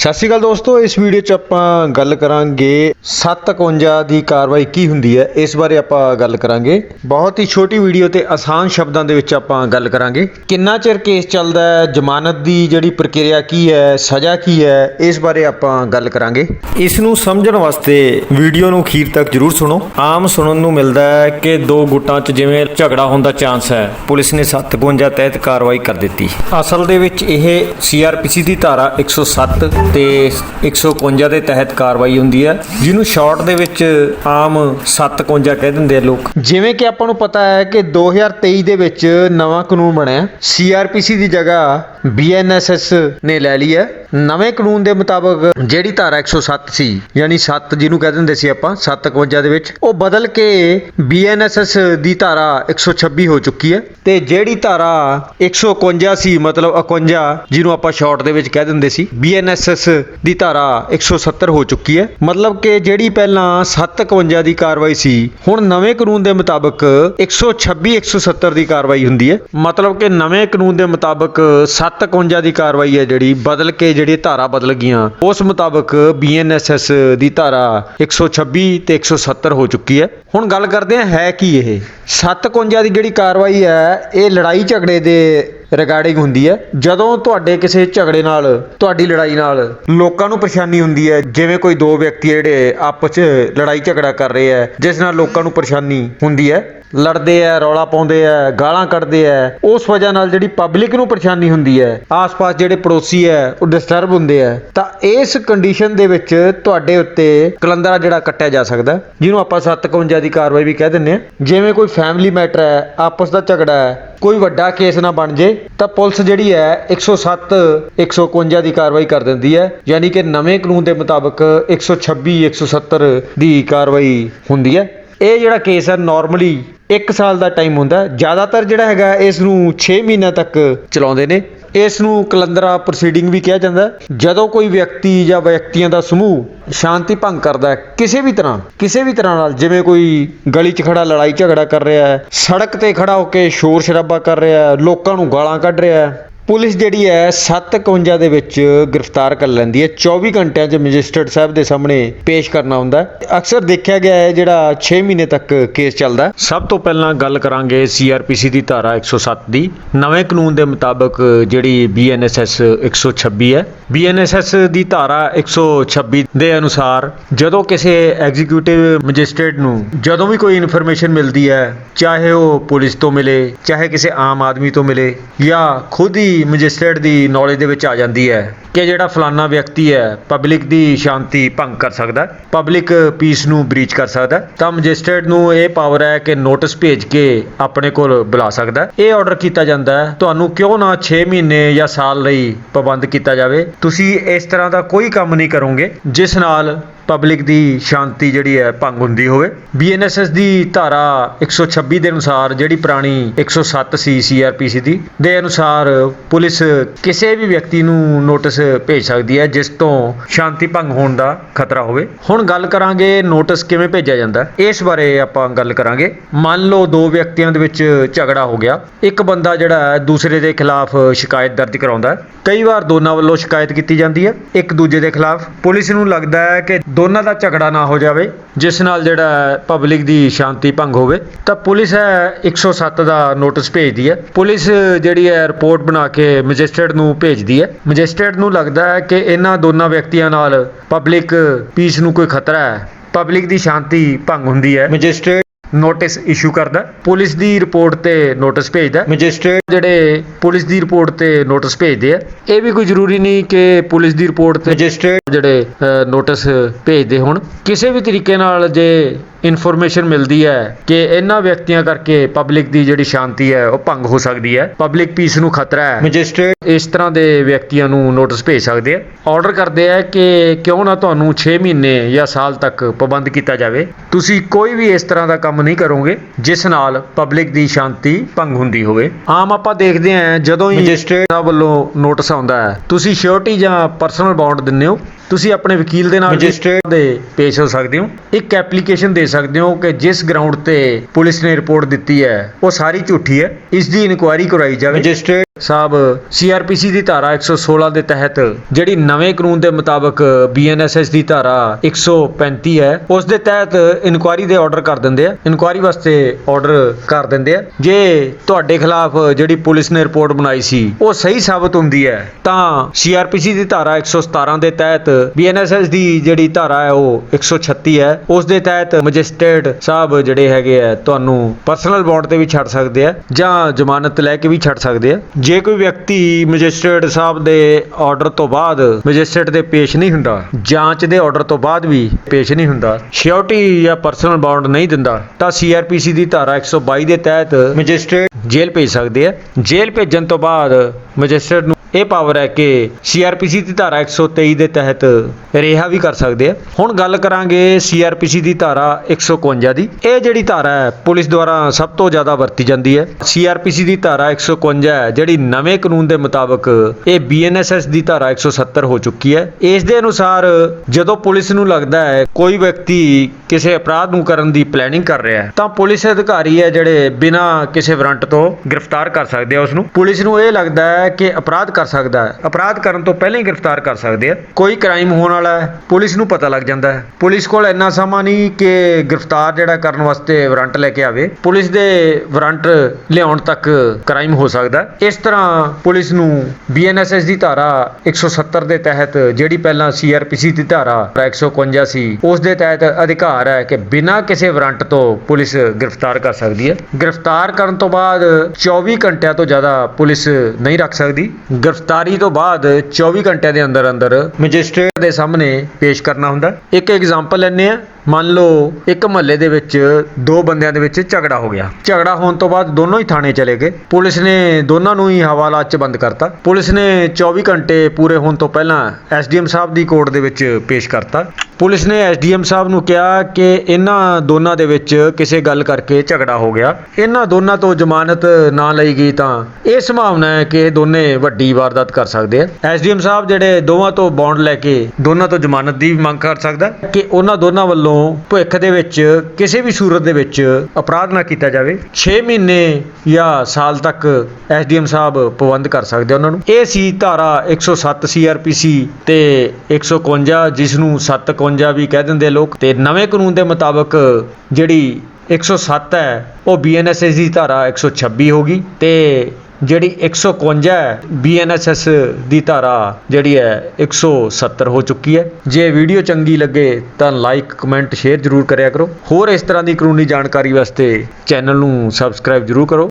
ਸਤਿ ਸ਼੍ਰੀ ਅਕਾਲ ਦੋਸਤੋ, ਇਸ ਵੀਡੀਓ 'ਚ ਆਪਾਂ ਗੱਲ ਕਰਾਂਗੇ 751 ਦੀ ਕਾਰਵਾਈ ਕੀ ਹੁੰਦੀ ਹੈ, ਇਸ ਬਾਰੇ ਆਪਾਂ ਗੱਲ ਕਰਾਂਗੇ। ਬਹੁਤ ਹੀ ਛੋਟੀ ਵੀਡੀਓ ਤੇ ਆਸਾਨ ਸ਼ਬਦਾਂ ਦੇ ਵਿੱਚ ਆਪਾਂ ਗੱਲ ਕਰਾਂਗੇ। ਕਿੰਨਾ ਚਿਰ ਕੇਸ ਚੱਲਦਾ ਹੈ, ਜ਼ਮਾਨਤ ਦੀ ਜਿਹੜੀ ਪ੍ਰਕਿਰਿਆ ਕੀ ਹੈ, ਸਜ਼ਾ ਕੀ ਹੈ, ਇਸ ਬਾਰੇ ਆਪਾਂ ਗੱਲ ਕਰਾਂਗੇ। ਇਸ ਨੂੰ ਸਮਝਣ ਵਾਸਤੇ ਵੀਡੀਓ ਨੂੰ ਅਖੀਰ ਤੱਕ ਜਰੂਰ ਸੁਣੋ। ਆਮ ਸੁਣਨ ਨੂੰ ਮਿਲਦਾ ਹੈ ਕਿ ਦੋ ਗੁੱਟਾਂ 'ਚ ਜਿਵੇਂ ਝਗੜਾ ਹੋਣ ਦਾ ਚਾਂਸ ਹੈ, ਪੁਲਿਸ ਨੇ 751 ਤਹਿਤ ਕਾਰਵਾਈ ਕਰ ਦਿੱਤੀ। ਅਸਲ ਦੇ ਵਿੱਚ ਇਹ ਸੀਆਰਪੀਸੀ ਦੀ ਧਾਰਾ 107 ਤੇ 151 ਦੇ ਤਹਿਤ ਕਾਰਵਾਈ ਹੁੰਦੀ ਹੈ, ਜਿਹਨੂੰ ਸ਼ਾਰਟ ਦੇ ਵਿੱਚ ਆਮ 751 ਕਹਿ ਦਿੰਦੇ ਆ ਲੋਕ। ਜਿਵੇਂ ਕਿ ਆਪਾਂ ਨੂੰ ਪਤਾ ਹੈ ਕਿ 2023 ਦੇ ਵਿੱਚ ਨਵਾਂ ਕਾਨੂੰਨ ਬਣਿਆ। ਸੀਆਰਪੀਸੀ ਦੀ ਜਗ੍ਹਾ ਬੀਐਨਐਸਐਸ ਨੇ ਲੈ ਲਈ ਹੈ। ਨਵੇਂ ਕਾਨੂੰਨ ਦੇ ਮੁਤਾਬਕ ਜਿਹੜੀ ਧਾਰਾ 107 ਸੀ ਯਾਨੀ 7 ਜਿਹਨੂੰ ਕਹਿ ਦਿੰਦੇ ਸੀ ਆਪਾਂ 751 ਦੇ ਵਿੱਚ, ਉਹ ਬਦਲ ਕੇ ਬੀਐਨਐਸਐਸ ਦੀ ਧਾਰਾ 126 ਹੋ ਚੁੱਕੀ ਹੈ। ਤੇ ਜਿਹੜੀ ਧਾਰਾ 151 ਸੀ ਮਤਲਬ 51 ਜਿਹਨੂੰ ਆਪਾਂ ਸ਼ਾਰਟ ਦੇ ਵਿੱਚ ਕਹਿ ਦਿੰਦੇ ਸੀ ਬੀਐਨਐਸਐਸ ਦੀ ਧਾਰਾ 170 ਹੋ ਚੁੱਕੀ ਹੈ। ਮਤਲਬ ਕਿ ਜਿਹੜੀ ਪਹਿਲਾਂ 751 ਦੀ ਕਾਰਵਾਈ ਸੀ, ਹੁਣ ਨਵੇਂ ਕਾਨੂੰਨ ਦੇ ਮੁਤਾਬਕ 126 170 ਦੀ ਕਾਰਵਾਈ ਹੁੰਦੀ ਹੈ। ਮਤਲਬ ਕਿ ਨਵੇਂ ਕਾਨੂੰਨ ਦੇ ਮੁਤਾਬਕ 751 ਦੀ ਕਾਰਵਾਈ ਹੈ ਜਿਹੜੀ, ਬਦਲ ਕੇ ਜਿਹੜੀ ਧਾਰਾ ਬਦਲ ਗਈਆਂ। ਉਸ ਮੁਤਾਬਕ ਬੀਐਨਐਸਐਸ ਦੀ ਧਾਰਾ 126 ਤੇ 170 ਹੋ ਚੁੱਕੀ ਹੈ। ਹੁਣ ਗੱਲ ਕਰਦੇ ਹਾਂ, ਹੈ ਕੀ ਇਹ? 751 ਦੀ ਜਿਹੜੀ ਕਾਰਵਾਈ ਹੈ, ਇਹ ਲੜਾਈ ਝਗੜੇ ਦੇ ਰਿਗਾਰਡਿੰਗ ਹੁੰਦੀ ਹੈ। ਜਦੋਂ ਤੁਹਾਡੇ ਕਿਸੇ ਝਗੜੇ ਨਾਲ, ਤੁਹਾਡੀ ਲੜਾਈ ਨਾਲ ਲੋਕਾਂ ਨੂੰ ਪਰੇਸ਼ਾਨੀ ਹੁੰਦੀ ਹੈ, ਜਿਵੇਂ ਕੋਈ ਦੋ ਵਿਅਕਤੀ ਜਿਹੜੇ ਆਪਸ 'ਚ ਲੜਾਈ ਝਗੜਾ ਕਰ ਰਹੇ ਹੈ ਜਿਸ ਨਾਲ ਲੋਕਾਂ ਨੂੰ ਪਰੇਸ਼ਾਨੀ ਹੁੰਦੀ ਹੈ, ਲੜਦੇ ਆ, ਰੌਲਾ ਪਾਉਂਦੇ ਆ, ਗਾਲਾਂ ਕੱਢਦੇ ਆ, ਉਸ ਵਜ੍ਹਾ ਨਾਲ ਜਿਹੜੀ ਪਬਲਿਕ ਨੂੰ ਪਰੇਸ਼ਾਨੀ ਹੁੰਦੀ ਹੈ, ਆਸ-ਪਾਸ ਜਿਹੜੇ ਪੜੋਸੀ ਹੈ ਉਹ ਡਿਸਟਰਬ ਹੁੰਦੇ ਆ, ਤਾਂ ਇਸ ਕੰਡੀਸ਼ਨ ਦੇ ਵਿੱਚ ਤੁਹਾਡੇ ਉੱਤੇ ਕਲੰਦਰਾ ਜਿਹੜਾ ਕੱਟਿਆ ਜਾ ਸਕਦਾ, ਜਿਹਨੂੰ ਆਪਾਂ 751 ਦੀ ਕਾਰਵਾਈ ਵੀ ਕਹਿ ਦਿੰਦੇ ਆ। ਜਿਵੇਂ ਕੋਈ ਫੈਮਿਲੀ ਮੈਟਰ ਹੈ, ਆਪਸ ਦਾ ਝਗੜਾ ਹੈ, ਕੋਈ ਵੱਡਾ ਕੇਸ ਨਾ ਬਣ ਜੇ, ਤਾਂ ਪੁਲਿਸ ਜਿਹੜੀ ਹੈ 107 151 ਦੀ ਕਾਰਵਾਈ ਕਰ ਦਿੰਦੀ ਹੈ, ਯਾਨੀ ਕਿ ਨਵੇਂ ਕਾਨੂੰਨ ਦੇ ਮੁਤਾਬਕ 126 170 ਦੀ ਕਾਰਵਾਈ ਹੁੰਦੀ ਹੈ। ਇਹ ਜਿਹੜਾ ਕੇਸ ਹੈ ਨਾਰਮਲੀ 1 ਸਾਲ ਦਾ ਟਾਈਮ ਹੁੰਦਾ ਜ਼ਿਆਦਾਤਰ ਜਿਹੜਾ ਹੈਗਾ ਇਸ ਨੂੰ 6 ਮਹੀਨਿਆਂ ਤੱਕ ਚਲਾਉਂਦੇ ਨੇ। ਇਸ ਨੂੰ ਕਲੰਦਰਾ ਪ੍ਰੋਸੀਡਿੰਗ ਵੀ ਕਿਹਾ ਜਾਂਦਾ ਹੈ। ਜਦੋਂ ਕੋਈ ਵਿਅਕਤੀ ਜਾਂ ਵਿਅਕਤੀਆਂ ਦਾ ਸਮੂਹ ਸ਼ਾਂਤੀ ਭੰਗ ਕਰਦਾ ਹੈ, ਕਿਸੇ ਵੀ ਤਰ੍ਹਾਂ, ਕਿਸੇ ਵੀ ਤਰ੍ਹਾਂ ਨਾਲ, ਜਿਵੇਂ ਕੋਈ ਗਲੀ 'ਚ ਖੜਾ, ਲੜਾਈ ਝਗੜਾ ਕਰ ਰਿਹਾ ਹੈ, ਸੜਕ ਤੇ ਖੜਾ ਹੋ ਕੇ ਸ਼ੋਰ ਸ਼ਰਾਬਾ ਕਰ ਰਿਹਾ ਹੈ, ਲੋਕਾਂ ਨੂੰ ਗਾਲਾਂ ਕੱਢ ਰਿਹਾ ਹੈ ਪੁਲਿਸ ਜਿਹੜੀ ਹੈ 751 ਦੇ ਵਿੱਚ ਗ੍ਰਿਫਤਾਰ ਕਰ ਲੈਂਦੀ ਹੈ। 24 ਘੰਟਿਆਂ 'ਚ ਮੈਜਿਸਟਰੇਟ ਸਾਹਿਬ ਦੇ ਸਾਹਮਣੇ ਪੇਸ਼ ਕਰਨਾ ਹੁੰਦਾ ਹੈ। ਅਕਸਰ ਦੇਖਿਆ ਗਿਆ ਹੈ ਜਿਹੜਾ 6 ਮਹੀਨੇ ਤੱਕ ਕੇਸ ਚੱਲਦਾ ਸਭ ਤੋਂ ਪਹਿਲਾਂ ਗੱਲ ਕਰਾਂਗੇ ਸੀਆਰਪੀਸੀ ਦੀ ਧਾਰਾ 107 ਦੀ। ਨਵੇਂ ਕਾਨੂੰਨ ਦੇ ਮੁਤਾਬਕ ਜਿਹੜੀ ਬੀਐਨਐਸਐਸ 126 ਹੈ। ਬੀਐਨਐਸਐਸ ਦੀ ਧਾਰਾ 126 ਦੇ ਅਨੁਸਾਰ ਜਦੋਂ ਕਿਸੇ ਐਗਜ਼ੀਕਿਊਟਿਵ ਮੈਜਿਸਟ੍ਰੇਟ ਨੂੰ ਜਦੋਂ ਵੀ ਕੋਈ ਇਨਫੋਰਮੇਸ਼ਨ ਮਿਲਦੀ ਹੈ, ਚਾਹੇ ਉਹ ਪੁਲਿਸ ਤੋਂ ਮਿਲੇ, ਚਾਹੇ ਕਿਸੇ ਆਮ ਆਦਮੀ ਤੋਂ ਮਿਲੇ ਜਾਂ ਖੁਦ ਹੀ ਮੈਜਿਸਟ੍ਰੇਟ ਦੀ ਨੌਲੇਜ ਦੇ ਵਿੱਚ ਆ ਜਾਂਦੀ ਹੈ ਕਿ ਜਿਹੜਾ ਫਲਾਨਾ ਵਿਅਕਤੀ ਹੈ ਪਬਲਿਕ ਦੀ ਸ਼ਾਂਤੀ ਭੰਗ ਕਰ ਸਕਦਾ ਪਬਲਿਕ ਪੀਸ ਨੂੰ ਬ੍ਰੀਚ ਕਰ ਸਕਦਾ ਤਾਂ ਮੈਜਿਸਟ੍ਰੇਟ ਨੂੰ ਇਹ ਪਾਵਰ ਹੈ ਕਿ ਨੋਟਿਸ ਭੇਜ ਕੇ ਆਪਣੇ ਕੋਲ ਬੁਲਾ ਸਕਦਾ ਇਹ ਆਰਡਰ ਕੀਤਾ ਜਾਂਦਾ ਹੈ, ਤੁਹਾਨੂੰ ਕਿਉਂ ਨਾ 6 ਮਹੀਨੇ ਜਾਂ ਸਾਲ ਲਈ ਪਾਬੰਦ ਕੀਤਾ ਜਾਵੇ? ਤੁਸੀਂ ਇਸ ਤਰ੍ਹਾਂ ਦਾ ਕੋਈ ਕੰਮ ਨਹੀਂ ਕਰੋਗੇ, ਜਿਸ ਨਾਲ ਪਬਲਿਕ ਦੀ ਸ਼ਾਂਤੀ ਜਿਹੜੀ ਹੈ ਭੰਗ ਹੁੰਦੀ ਹੋਵੇ। ਬੀਐਨਐਸਐਸ ਦੀ ਧਾਰਾ 126 ਦੇ ਅਨੁਸਾਰ ਜਿਹੜੀ ਪੁਰਾਣੀ 107 ਸੀ ਸੀਆਰਪੀਸੀ ਦੀ, ਦੇ ਅਨੁਸਾਰ ਪੁਲਿਸ ਕਿਸੇ ਵੀ ਵਿਅਕਤੀ ਨੂੰ ਨੋਟਿਸ ਭੇਜ ਸਕਦੀ ਹੈ, ਜਿਸ ਤੋਂ ਸ਼ਾਂਤੀ ਭੰਗ ਹੋਣ ਦਾ ਖਤਰਾ ਹੋਵੇ। ਹੁਣ ਗੱਲ ਕਰਾਂਗੇ ਨੋਟਿਸ ਕਿਵੇਂ ਭੇਜਿਆ ਜਾਂਦਾ ਇਸ ਬਾਰੇ ਆਪਾਂ ਗੱਲ ਕਰਾਂਗੇ। ਮੰਨ ਲਓ ਦੋ ਵਿਅਕਤੀਆਂ ਦੇ ਵਿੱਚ ਝਗੜਾ ਹੋ ਗਿਆ। ਇੱਕ ਬੰਦਾ ਜਿਹੜਾ ਦੂਸਰੇ ਦੇ ਖਿਲਾਫ ਸ਼ਿਕਾਇਤ ਦਰਜ ਕਰਾਉਂਦਾ ਕਈ ਵਾਰ ਦੋਨਾਂ ਵੱਲੋਂ ਸ਼ਿਕਾਇਤ ਕੀਤੀ ਜਾਂਦੀ ਹੈ, ਇੱਕ ਦੂਜੇ ਦੇ ਖਿਲਾਫ। ਪੁਲਿਸ ਨੂੰ ਲੱਗਦਾ ਹੈ ਕਿ ਦੋਨਾਂ ਦਾ ਝਗੜਾ ਨਾ ਹੋ ਜਾਵੇ, ਜਿਸ ਨਾਲ ਜਿਹੜਾ ਪਬਲਿਕ ਦੀ ਸ਼ਾਂਤੀ ਭੰਗ ਹੋਵੇ, ਤਾਂ ਪੁਲਿਸ ਹੈ 107 ਦਾ ਨੋਟਿਸ ਭੇਜਦੀ ਹੈ। ਪੁਲਿਸ ਜਿਹੜੀ ਹੈ ਰਿਪੋਰਟ ਬਣਾ ਕੇ ਮੈਜਿਸਟਰੇਟ ਨੂੰ ਭੇਜਦੀ ਹੈ। ਮੈਜਿਸਟਰੇਟ ਨੂੰ ਲੱਗਦਾ ਹੈ ਕਿ ਇਹਨਾਂ ਦੋਨਾਂ ਵਿਅਕਤੀਆਂ ਨਾਲ ਪਬਲਿਕ ਪੀਸ ਨੂੰ ਕੋਈ ਖਤਰਾ ਹੈ। ਪਬਲਿਕ ਦੀ ਸ਼ਾਂਤੀ ਭੰਗ ਹੁੰਦੀ ਹੈ। ਮੈਜਿਸਟਰੇਟ ਨੋਟਿਸ ਇਸ਼ੂ ਕਰਦਾ। ਪੁਲਿਸ ਦੀ ਰਿਪੋਰਟ ਤੇ ਨੋਟਿਸ ਭੇਜਦਾ। ਮੈਜਿਸਟ੍ਰੇਟ ਜਿਹੜੇ ਪੁਲਿਸ ਦੀ ਰਿਪੋਰਟ ਤੇ ਨੋਟਿਸ ਭੇਜਦੇ ਆ ਇਹ ਵੀ ਕੋਈ ਜ਼ਰੂਰੀ ਨਹੀਂ ਕਿ ਪੁਲਿਸ ਦੀ ਰਿਪੋਰਟ ਤੇ ਮੈਜਿਸਟ੍ਰੇਟ ਜਿਹੜੇ ਨੋਟਿਸ ਭੇਜਦੇ ਹੋਣ ਕਿਸੇ ਵੀ ਤਰੀਕੇ ਨਾਲ ਜੇ ਇਨਫੋਰਮੇਸ਼ਨ ਮਿਲਦੀ ਹੈ ਕਿ ਇਹਨਾਂ ਵਿਅਕਤੀਆਂ ਕਰਕੇ ਪਬਲਿਕ ਦੀ ਜਿਹੜੀ ਸ਼ਾਂਤੀ ਹੈ ਉਹ ਭੰਗ ਹੋ ਸਕਦੀ ਹੈ। ਪਬਲਿਕ ਪੀਸ ਨੂੰ ਖਤਰਾ ਹੈ। ਮੈਜਿਸਟ੍ਰੇਟ ਇਸ ਤਰ੍ਹਾਂ ਦੇ ਵਿਅਕਤੀਆਂ ਨੂੰ ਨੋਟਿਸ ਭੇਜ ਸਕਦੇ ਆ ਆਰਡਰ ਕਰਦੇ ਆ ਕਿ ਕਿਉਂ ਨਾ ਤੁਹਾਨੂੰ 6 ਮਹੀਨੇ ਜਾਂ ਸਾਲ ਤੱਕ ਪਾਬੰਦ ਕੀਤਾ ਜਾਵੇ। ਤੁਸੀਂ ਕੋਈ ਵੀ ਇਸ ਤਰ੍ਹਾਂ ਦਾ ਕੰਮ ਨਹੀਂ ਕਰੋਗੇ ਜਿਸ ਨਾਲ ਪਬਲਿਕ ਦੀ ਸ਼ਾਂਤੀ ਭੰਗ ਹੁੰਦੀ ਹੋਵੇ। ਆਮ ਆਪਾਂ ਦੇਖਦੇ ਆ ਜਦੋਂ ਹੀ ਮੈਜਿਸਟ੍ਰੇਟ ਵੱਲੋਂ ਨੋਟਿਸ ਆਉਂਦਾ ਹੈ। ਤੁਸੀਂ ਸ਼ੋਰਟੀ ਜਾਂ ਪਰਸਨਲ ਬੌਂਡ ਦਿੰਦੇ ਹੋ। ਤੁਸੀਂ ਆਪਣੇ ਵਕੀਲ ਦੇ ਨਾਲ ਮੈਜਿਸਟ੍ਰੇਟ ਦੇ ਪੇਸ਼ ਹੋ ਸਕਦੇ ਹੋ। ਇੱਕ ਐਪਲੀਕੇਸ਼ਨ ਦੇ ਸਕਦੇ ਹੋ ਕਿ ਜਿਸ ਗਰਾਊਂਡ ਤੇ ਪੁਲਿਸ ਨੇ ਰਿਪੋਰਟ ਦਿੱਤੀ ਹੈ ਉਹ ਸਾਰੀ ਝੂਠੀ ਹੈ। ਇਸ ਦੀ ਇਨਕੁਆਇਰੀ ਕਰਾਈ ਜਾਵੇ। ਮੈਜਿਸਟ੍ਰੇਟ ਸਾਹਿਬ ਸੀਆਰਪੀਸੀ ਦੀ ਧਾਰਾ 116 ਦੇ ਤਹਿਤ ਜਿਹੜੀ ਨਵੇਂ ਕਾਨੂੰਨ ਦੇ ਮੁਤਾਬਕ ਬੀਐਨਐਸਐਸ ਦੀ ਧਾਰਾ 135 ਹੈ, ਉਸ ਦੇ ਤਹਿਤ ਇਨਕੁਆਇਰੀ ਦੇ ਆਰਡਰ ਕਰ ਦਿੰਦੇ ਆ। ਇਨਕੁਆਇਰੀ ਵਾਸਤੇ ਆਰਡਰ ਕਰ ਦਿੰਦੇ ਆ। ਜੇ ਤੁਹਾਡੇ ਖਿਲਾਫ ਜਿਹੜੀ ਪੁਲਿਸ ਨੇ ਰਿਪੋਰਟ ਬਣਾਈ ਸੀ, ਉਹ ਸਹੀ ਸਾਬਤ ਹੁੰਦੀ ਹੈ, ਤਾਂ ਸੀਆਰਪੀਸੀ ਦੀ ਧਾਰਾ 117 ਦੇ ਤਹਿਤ ਬੀਐਨਐਸਐਸ ਦੀ ਜਿਹੜੀ ਧਾਰਾ ਹੈ, ਉਹ 136 ਹੈ। ਉਸ ਦੇ ਤਹਿਤ ਮੈਜਿਸਟ੍ਰੇਟ ਸਾਹਿਬ ਜਿਹੜੇ ਹੈਗੇ ਆ, ਤੁਹਾਨੂੰ ਪਰਸਨਲ ਬੌਂਡ ਤੇ ਵੀ ਛੱਡ ਸਕਦੇ ਆ, ਜਾਂ ਜ਼ਮਾਨਤ ਲੈ ਕੇ ਵੀ ਛੱਡ ਸਕਦੇ ਆ। ਜੇ ਕੋਈ ਵਿਅਕਤੀ ਮੈਜਿਸਟਰੇਟ ਸਾਹਿਬ ਦੇ ਆਰਡਰ ਤੋਂ ਬਾਅਦ ਮੈਜਿਸਟ੍ਰੇਟ ਦੇ ਪੇਸ਼ ਨਹੀਂ ਹੁੰਦਾ, ਜਾਂਚ ਦੇ ਆਰਡਰ ਤੋਂ ਬਾਅਦ ਵੀ ਪੇਸ਼ ਨਹੀਂ ਹੁੰਦਾ, ਸ਼ਿਓਰਟੀ ਜਾਂ ਪਰਸਨਲ ਬੌਂਡ ਨਹੀਂ ਦਿੰਦਾ, ਤਾਂ ਸੀਆਰਪੀਸੀ ਦੀ ਧਾਰਾ 122 ਦੇ ਤਹਿਤ ਮੈਜਿਸਟਰੇਟ ਜੇਲ੍ਹ ਭੇਜ ਸਕਦੇ ਆ। ਜੇਲ੍ਹ ਭੇਜਣ ਤੋਂ ਬਾਅਦ ਮੈਜਿਸਟਰੇਟ ਨੂੰ ਇਹ ਪਾਵਰ ਹੈ ਕਿ ਸੀਆਰਪੀਸੀ ਦੀ ਧਾਰਾ 123 ਦੇ ਤਹਿਤ ਰਿਹਾ ਵੀ ਕਰ ਸਕਦੇ ਆ। ਹੁਣ ਗੱਲ ਕਰਾਂਗੇ ਸੀਆਰਪੀਸੀ ਦੀ ਧਾਰਾ 151 ਦੀ। ਇਹ ਜਿਹੜੀ ਧਾਰਾ ਹੈ, ਪੁਲਿਸ ਦੁਆਰਾ ਸਭ ਤੋਂ ਜ਼ਿਆਦਾ ਵਰਤੀ ਜਾਂਦੀ ਹੈ। ਸੀਆਰਪੀਸੀ ਦੀ ਧਾਰਾ 151 ਹੈ, ਜਿਹੜੀ ਨਵੇਂ ਕਾਨੂੰਨ ਦੇ ਮੁਤਾਬਕ ਇਹ ਬੀਐਨਐਸਐਸ ਦੀ ਧਾਰਾ 170 ਹੋ ਚੁੱਕੀ ਹੈ। ਇਸ ਦੇ ਅਨੁਸਾਰ ਜਦੋਂ ਪੁਲਿਸ ਨੂੰ ਲੱਗਦਾ ਹੈ ਕੋਈ ਵਿਅਕਤੀ ਕਿਸੇ ਅਪਰਾਧ ਨੂੰ ਕਰਨ ਦੀ ਪਲੈਨਿੰਗ ਕਰ ਰਿਹਾ ਹੈ, ਤਾਂ ਪੁਲਿਸ ਅਧਿਕਾਰੀ ਹੈ ਜਿਹੜੇ ਬਿਨਾਂ ਕਿਸੇ ਵਾਰੰਟ ਤੋਂ ਗ੍ਰਿਫਤਾਰ ਕਰ ਸਕਦੇ ਆ ਉਸ ਨੂੰ ਪੁਲਿਸ ਨੂੰ ਇਹ ਲੱਗਦਾ ਹੈ ਕਿ ਅਪਰਾਧ ਕਰ ਸਕਦਾ ਹੈ। ਅਪਰਾਧ ਕਰਨ ਤੋਂ ਪਹਿਲਾਂ ਹੀ ਗ੍ਰਿਫਤਾਰ ਕਰ ਸਕਦੇ ਆ। ਕੋਈ ਕ੍ਰਾਈਮ ਹੋਣ ਵਾਲਾ ਹੈ, ਪੁਲਿਸ ਨੂੰ ਪਤਾ ਲੱਗ ਜਾਂਦਾ ਹੈ। ਪੁਲਿਸ ਕੋਲ ਇੰਨਾ ਸਮਾਂ ਨਹੀਂ ਕਿ ਗ੍ਰਿਫਤਾਰ ਜਿਹੜਾ ਕਰਨ ਵਾਸਤੇ ਵਾਰੰਟ ਲੈ ਕੇ ਆਵੇ। ਪੁਲਿਸ ਦੇ ਵਾਰੰਟ ਲਿਆਉਣ ਤੱਕ ਕ੍ਰਾਈਮ ਹੋ ਸਕਦਾ ਇਸ ਤਰ੍ਹਾਂ ਪੁਲਿਸ ਨੂੰ ਬੀਐਨਐਸਐਸ ਦੀ ਧਾਰਾ 170 ਦੇ ਤਹਿਤ ਜਿਹੜੀ ਪਹਿਲਾਂ ਸੀਆਰਪੀਸੀ ਦੀ ਧਾਰਾ 151 ਸੀ ਉਸ ਦੇ ਤਹਿਤ ਅਧਿਕਾਰ ਹੈ ਕਿ ਬਿਨਾਂ ਕਿਸੇ ਵਾਰੰਟ ਤੋਂ ਪੁਲਿਸ ਗ੍ਰਿਫਤਾਰ ਕਰ ਸਕਦੀ ਹੈ। ਗ੍ਰਿਫਤਾਰ ਕਰਨ ਤੋਂ ਬਾਅਦ 24 ਘੰਟਿਆਂ ਤੋਂ ਜ਼ਿਆਦਾ ਪੁਲਿਸ ਨਹੀਂ ਰੱਖ ਸਕਦੀ। ਗ੍ਰਿਫਤਾਰੀ ਤੋਂ ਬਾਅਦ 24 ਘੰਟਿਆਂ ਦੇ ਅੰਦਰ ਅੰਦਰ ਮੈਜਿਸਟ੍ਰੇਟ ਦੇ ਸਾਹਮਣੇ ਪੇਸ਼ ਕਰਨਾ ਹੁੰਦਾ। ਇੱਕ ਐਗਜ਼ਾਮਪਲ ਲੈਂਦੇ ਆ ਮੰਨ ਲਓ ਇੱਕ ਮਹੱਲੇ ਦੇ ਵਿੱਚ ਦੋ ਬੰਦਿਆਂ ਦੇ ਵਿੱਚ ਝਗੜਾ ਹੋ ਗਿਆ। ਝਗੜਾ ਹੋਣ ਤੋਂ ਬਾਅਦ ਦੋਨੋਂ ਹੀ ਥਾਣੇ ਚਲੇ ਗਏ। ਪੁਲਿਸ ਨੇ ਦੋਨਾਂ ਨੂੰ ਹੀ ਹਵਾਲਾਤ 'ਚ ਬੰਦ ਕਰਤਾ। ਪੁਲਿਸ ਨੇ 24 ਘੰਟੇ ਪੂਰੇ ਹੋਣ ਤੋਂ ਪਹਿਲਾਂ ਐਸਡੀਐਮ ਸਾਹਿਬ ਦੀ ਕੋਰਟ ਦੇ ਵਿੱਚ ਪੇਸ਼ ਕਰਤਾ। ਪੁਲਿਸ ਨੇ ਐਸਡੀਐਮ ਸਾਹਿਬ ਨੂੰ ਕਿਹਾ ਕਿ ਇਹਨਾਂ ਦੋਨਾਂ ਦੇ ਵਿੱਚ ਕਿਸੇ ਗੱਲ ਕਰਕੇ ਝਗੜਾ ਹੋ ਗਿਆ। ਇਹਨਾਂ ਦੋਨਾਂ ਤੋਂ ਜ਼ਮਾਨਤ ਨਾ ਲਈ ਗਈ ਤਾਂ ਇਹ ਸੰਭਾਵਨਾ ਹੈ ਕਿ ਇਹ ਦੋਨੇ ਵੱਡੀ ਵਾਰਦਾਤ ਕਰ ਸਕਦੇ ਆ। ਐਸਡੀਐਮ ਸਾਹਿਬ ਜਿਹੜੇ ਦੋਵਾਂ ਤੋਂ ਬੌਂਡ ਲੈ ਕੇ ਦੋਨਾਂ ਤੋਂ ਜ਼ਮਾਨਤ ਦੀ ਵੀ ਮੰਗ ਕਰ ਸਕਦਾ ਕਿ ਉਹਨਾਂ ਦੋਨਾਂ ਵੱਲੋਂ ਭਵਿੱਖ ਦੇ ਵਿੱਚ, ਕਿਸੇ ਵੀ ਸੂਰਤ ਦੇ ਵਿੱਚ ਅਪਰਾਧ ਨਾ ਕੀਤਾ ਜਾਵੇ। 6 ਮਹੀਨੇ ਜਾਂ ਸਾਲ ਤੱਕ ਐਸਡੀਐਮ ਸਾਹਿਬ ਪਾਬੰਦ ਕਰ ਸਕਦੇ ਉਹਨਾਂ ਨੂੰ। ਇਹ ਸੀ ਧਾਰਾ 107 ਸੀਆਰਪੀਸੀ ਤੇ 151 ਜਿਸ ਨੂੰ 751 ਵੀ ਕਹਿ ਦਿੰਦੇ ਲੋਕ। ਤੇ ਨਵੇਂ ਕਾਨੂੰਨ ਦੇ ਮੁਤਾਬਕ ਜਿਹੜੀ 107 ਹੈ, ਉਹ ਬੀਐਨਐਸਐਸ ਦੀ ਧਾਰਾ 126 ਹੋਗੀ ਤੇ ਜਿਹੜੀ 151 ਹੈ ਬੀਐਨਐਸਐਸ ਦੀ ਧਾਰਾ ਜਿਹੜੀ ਹੈ 170 ਹੋ ਚੁੱਕੀ ਹੈ। ਜੇ ਵੀਡੀਓ ਚੰਗੀ ਲੱਗੇ ਤਾਂ ਲਾਈਕ ਕਮੈਂਟ ਸ਼ੇਅਰ ਜ਼ਰੂਰ ਕਰਿਆ ਕਰੋ। ਹੋਰ ਇਸ ਤਰ੍ਹਾਂ ਦੀ ਕਾਨੂੰਨੀ ਜਾਣਕਾਰੀ ਵਾਸਤੇ ਚੈਨਲ ਨੂੰ ਸਬਸਕ੍ਰਾਈਬ ਜ਼ਰੂਰ ਕਰੋ।